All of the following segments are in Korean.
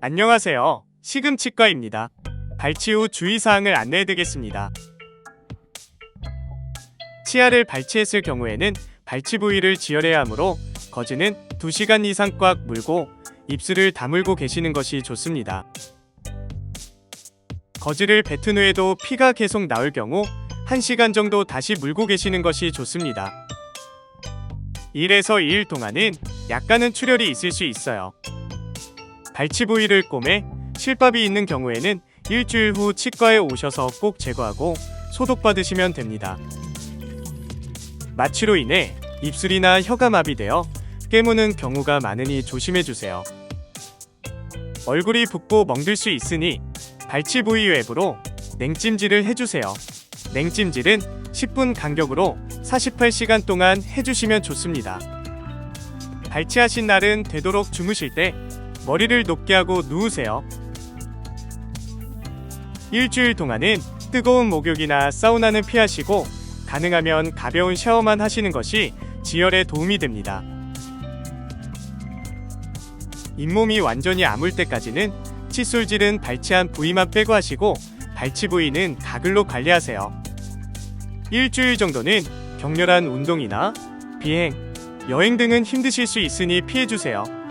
안녕하세요. 시금치과입니다. 발치 후 주의사항을 안내해드리겠습니다. 치아를 발치했을 경우에는 발치 부위를 지혈해야 하므로 거즈는 2시간 이상 꽉 물고 입술을 다물고 계시는 것이 좋습니다. 거즈를 뱉은 후에도 피가 계속 나올 경우 1시간 정도 다시 물고 계시는 것이 좋습니다. 1에서 2일 동안은 약간은 출혈이 있을 수 있어요. 발치 부위를 꼬매 실밥이 있는 경우에는 일주일 후 치과에 오셔서 꼭 제거하고 소독받으시면 됩니다. 마취로 인해 입술이나 혀가 마비되어 깨무는 경우가 많으니 조심해주세요. 얼굴이 붓고 멍들 수 있으니 발치 부위 외부로 냉찜질을 해주세요. 냉찜질은 10분 간격으로 48시간 동안 해주시면 좋습니다. 발치하신 날은 되도록 주무실 때 머리를 높게 하고 누우세요. 일주일 동안은 뜨거운 목욕이나 사우나는 피하시고 가능하면 가벼운 샤워만 하시는 것이 지혈에 도움이 됩니다. 잇몸이 완전히 아물 때까지는 칫솔질은 발치한 부위만 빼고 하시고 발치 부위는 가글로 관리하세요. 일주일 정도는 격렬한 운동이나 비행, 여행 등은 힘드실 수 있으니 피해주세요.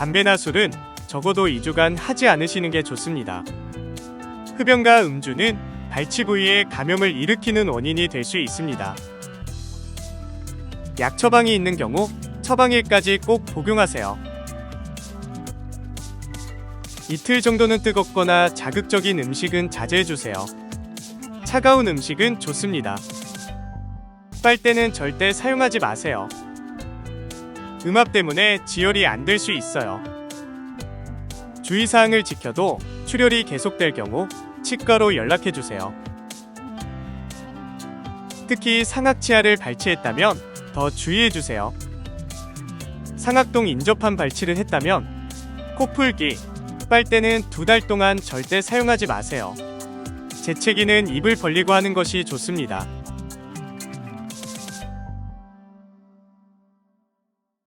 담배나 술은 적어도 2주간 하지 않으시는 게 좋습니다. 흡연과 음주는 발치 부위에 감염을 일으키는 원인이 될 수 있습니다. 약 처방이 있는 경우 처방일까지 꼭 복용하세요. 이틀 정도는 뜨겁거나 자극적인 음식은 자제해주세요. 차가운 음식은 좋습니다. 빨대는 절대 사용하지 마세요. 음압 때문에 지혈이 안 될 수 있어요. 주의사항을 지켜도 출혈이 계속될 경우 치과로 연락해주세요. 특히 상악치아를 발치했다면 더 주의해주세요. 상악동 인접한 발치를 했다면 코풀기, 빨대는 두 달 동안 절대 사용하지 마세요. 재채기는 입을 벌리고 하는 것이 좋습니다.